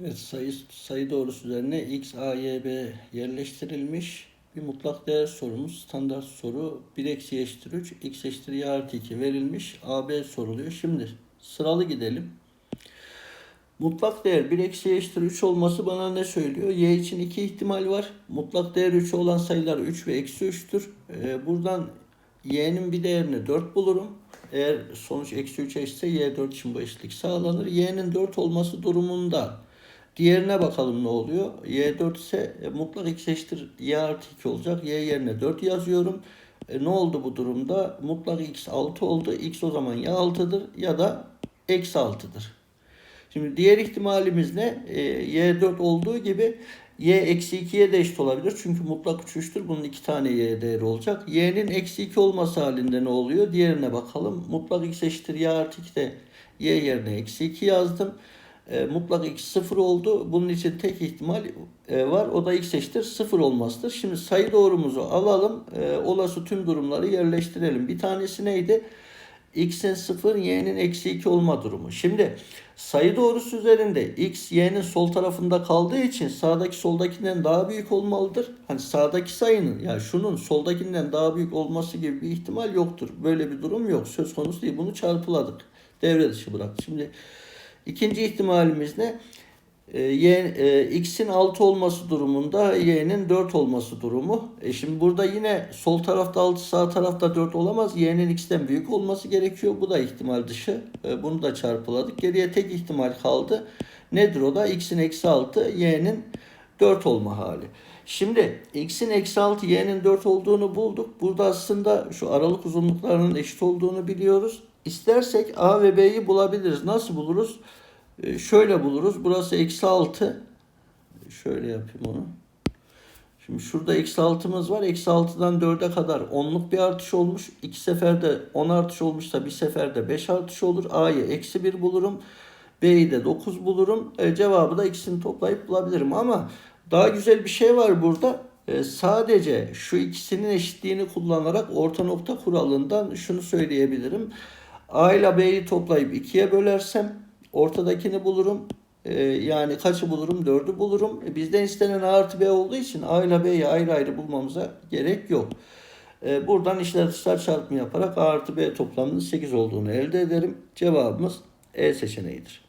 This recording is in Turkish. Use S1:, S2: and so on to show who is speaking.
S1: Evet, sayı, sayı doğrusu üzerine x, a, y, b yerleştirilmiş bir mutlak değer sorumuz. Standart soru 1 eksi eşittir 3, x eşittir y artı 2 verilmiş. a, b soruluyor. Şimdi sıralı gidelim. Mutlak değer 1 eksi eşittir 3 olması bana ne söylüyor? Y için iki ihtimal var. Mutlak değer 3 olan sayılar 3 ve eksi 3'tür. Ee, buradan y'nin bir değerini 4 bulurum. Eğer sonuç eksi 3 eşitse y 4 için bu eşitlik sağlanır. y'nin 4 olması durumunda diğerine bakalım ne oluyor. y 4 ise e, mutlak x eşittir y artı 2 olacak. y yerine 4 yazıyorum. E, ne oldu bu durumda? Mutlak x 6 oldu. x o zaman ya 6'dır ya da eksi 6'dır. Şimdi diğer ihtimalimiz ne? E, y4 olduğu gibi y eksi 2'ye de eşit olabilir. Çünkü mutlak 3 3'tür. Bunun iki tane y değeri olacak. y'nin eksi 2 olması halinde ne oluyor? Diğerine bakalım. Mutlak x eşittir y artı 2 de y yerine eksi 2 yazdım. E, mutlak x 0 oldu. Bunun için tek ihtimal e, var. O da x eşittir 0 olmasıdır. Şimdi sayı doğrumuzu alalım. E, olası tüm durumları yerleştirelim. Bir tanesi neydi? x'in 0, y'nin eksi 2 olma durumu. Şimdi sayı doğrusu üzerinde x, y'nin sol tarafında kaldığı için sağdaki soldakinden daha büyük olmalıdır. Hani sağdaki sayının yani şunun soldakinden daha büyük olması gibi bir ihtimal yoktur. Böyle bir durum yok. Söz konusu değil. Bunu çarpıladık. Devre dışı bıraktık. Şimdi ikinci ihtimalimiz ne? E, e, x'in 6 olması durumunda y'nin 4 olması durumu. E şimdi burada yine sol tarafta 6 sağ tarafta 4 olamaz. y'nin x'ten büyük olması gerekiyor. Bu da ihtimal dışı. E, bunu da çarpıladık. Geriye tek ihtimal kaldı. Nedir o da? x'in eksi 6 y'nin 4 olma hali. Şimdi x'in eksi 6 y'nin 4 olduğunu bulduk. Burada aslında şu aralık uzunluklarının eşit olduğunu biliyoruz. İstersek a ve b'yi bulabiliriz. Nasıl buluruz? Ee, şöyle buluruz. Burası eksi 6. Şöyle yapayım onu. Şimdi şurada eksi 6'mız var. Eksi 6'dan 4'e kadar 10'luk bir artış olmuş. İki seferde 10 artış olmuşsa bir seferde 5 artış olur. A'yı eksi 1 bulurum. B'yi de 9 bulurum. E, cevabı da ikisini toplayıp bulabilirim. Ama daha güzel bir şey var burada. E, sadece şu ikisinin eşitliğini kullanarak orta nokta kuralından şunu söyleyebilirim. A ile B'yi toplayıp 2'ye bölersem ortadakini bulurum. Ee, yani kaçı bulurum? 4'ü bulurum. E, bizden istenen A artı B olduğu için A ile B'yi ayrı ayrı bulmamıza gerek yok. Ee, buradan işler dışlar çarpımı yaparak A artı B toplamının 8 olduğunu elde ederim. Cevabımız E seçeneğidir.